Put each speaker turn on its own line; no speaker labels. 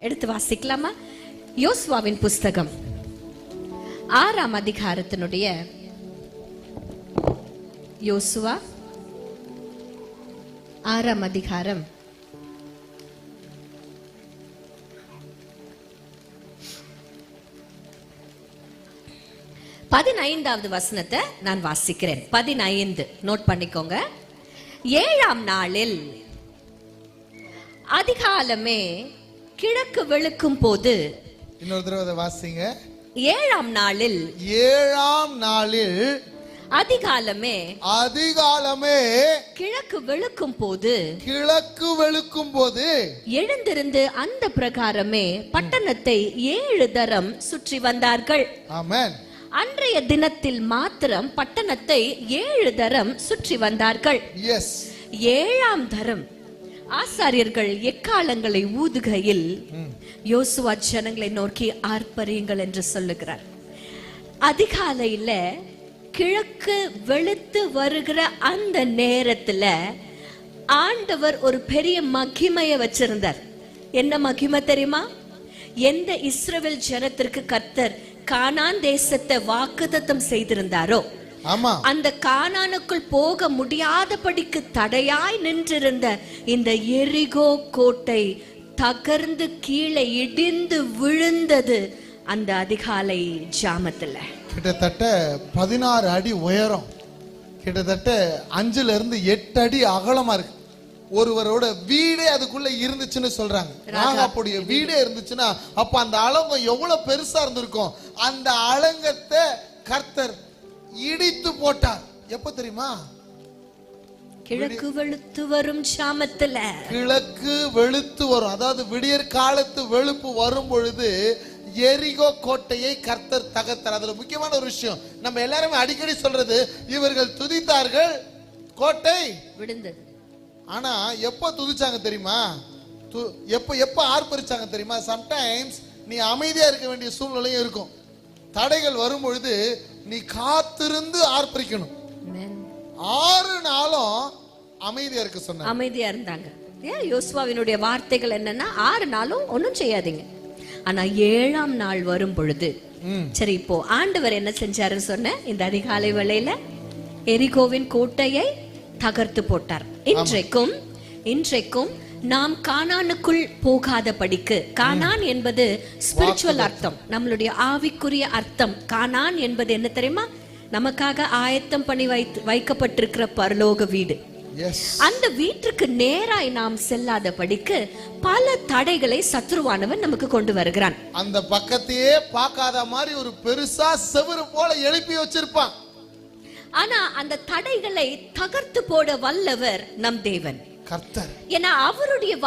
எடுத்து வாசிக்கலாமா? யோசுவாவின் புஸ்தகம். ஆறாம் அதிகாரத்தினுடைய யோசுவா ஆறாம் அதிகாரம். பதினைந்தாவது வசனத்தை நான் வாசிக்கிறேன். பதினைந்து. நோட் பண்ணிக்கோங்க. ஏழாம் நாளில் அதிகாலமே கிழக்கு வெளுக்கும் போது
இன்னொரு தடவை வாசிங்க.
ஏழாம் நாளில்
ஏழாம் நாளில்
அதிகாலமே
அதிகாலமே
கிழக்கு வெளுக்கும் போது
கிழக்கு வெளுக்கும் போது
எழுந்திருந்து அந்த பிரகாரமே பட்டணத்தை ஏழு தரம் சுற்றி வந்தார்கள்.
ஆமென்.
அன்றைய தினத்தில் மாத்திரம் பட்டணத்தை ஏழு தரம் சுற்றி வந்தார்கள்.
எஸ்
ஏழாம் தரம். ஆசாரியர்கள் எக்காலங்களை ஊதுகையில் யோசுவா ஜனங்களை நோக்கி ஆர்ப்பரியுங்கள் என்று சொல்லுகிறார். அதிகாலையில கிழக்கு வெளுத்து வருகிற அந்த நேரத்துல ஆண்டவர் ஒரு பெரிய மகிமைய வச்சிருந்தார். என்ன மகிமை தெரியுமா? எந்த இஸ்ரவேல் ஜனத்திற்கு கர்த்தர் கானான் தேசத்தை வாக்குதத்தம் செய்திருந்தாரோ
ஆமா.
அந்த கானானுக்குள் போக முடியாதபடிக்கு தடையாய் நின்றிருந்த இந்த எரிகோ கோட்டை தகர்ந்து கீழே இடிந்து விழுந்தது அந்த அதிகாலை ஜாமத்துல.
கிட்டத்தட்ட பதினாறு அடி உயரம். கிட்டத்தட்ட அஞ்சுல இருந்து எட்டு அடி அகலமா இருக்கு. ஒருவரோட வீடே அதுக்குள்ள இருந்துச்சுன்னு சொல்றாங்க. ராகாப்புடைய வீடே இருந்துச்சுன்னா அப்ப அந்த அலங்கம் எவ்வளவு பெருசா இருந்திருக்கும்? அந்த அலங்கத்தை கர்த்தர் இடித்து போட்டார். எப்ப தெரியுமா?
கிழக்கு வெளுத்து வரும் ஜாமத்துல
கிழக்கு வெளுத்து வரும். அதாவது விடியற் காலத்து வெளுப்பு வரும் பொழுது எரிகோ கோட்டையை கர்த்தர் தகர்த்தார். அதுல முக்கியமான ஒரு விஷயம் நம்ம எல்லாருமே அடிக்கடி சொல்றது இவர்கள் துதித்தார்கள் கோட்டை
விழுந்தது.
ஆனா எப்ப துதிச்சாங்க தெரியுமா? எப்ப எப்ப ஆர்ப்பரிச்சாங்க தெரியுமா? சம்டைம்ஸ் நீ அமைதியா இருக்க வேண்டிய சூழ்நிலையும் இருக்கும். தடைகள் வரும் பொழுது நீ காத்திருந்து ஆர்ப்பரிக்கணும். ஆறு நாளும் அமைதியா இருக்க சொன்ன
அமைதியா இருந்தாங்க. ஏன் யோசுவாவினுடைய வார்த்தைகள் என்னன்னா ஆறு நாளும் ஒண்ணும் செய்யாதீங்க. ஆனா ஏழாம் நாள் வரும் பொழுது சரி இப்போ ஆண்டவர் என்ன செஞ்சாருன்னு சொன்ன இந்த அதிகாலை வேளையில எரிகோவின் கோட்டையை தகர்த்து போட்டார். இன்றைக்கும் இன்றைக்கும் நாம் கானானுக்குள் போகாத படிக்கு கானான் என்பது ஸ்பிரிச்சுவல் அர்த்தம். நம்மளுடைய ஆவிக்குரிய அர்த்தம். கானான் என்பது என்ன தெரியுமா? நமக்காக ஆயத்தம் பண்ணி வைத்து வைக்கப்பட்டிருக்கிற பரலோக வீடு. அந்த வீட்டுக்கு நேராய் நாம் செல்லாத படிக்கு பல தடைகளை சத்ருவானவன் நமக்கு கொண்டு வருகிறான்.
அந்த பக்கத்தையே பார்க்காத மாதிரி ஒரு பெருசா செவுரு போல எழுப்பி வச்சிருப்பான்.
ஆனா அந்த தடைகளை தகர்த்து போட வல்லவர் நம் தேவன்.
கர்த்தர்.
ஏன்னா அவருடைய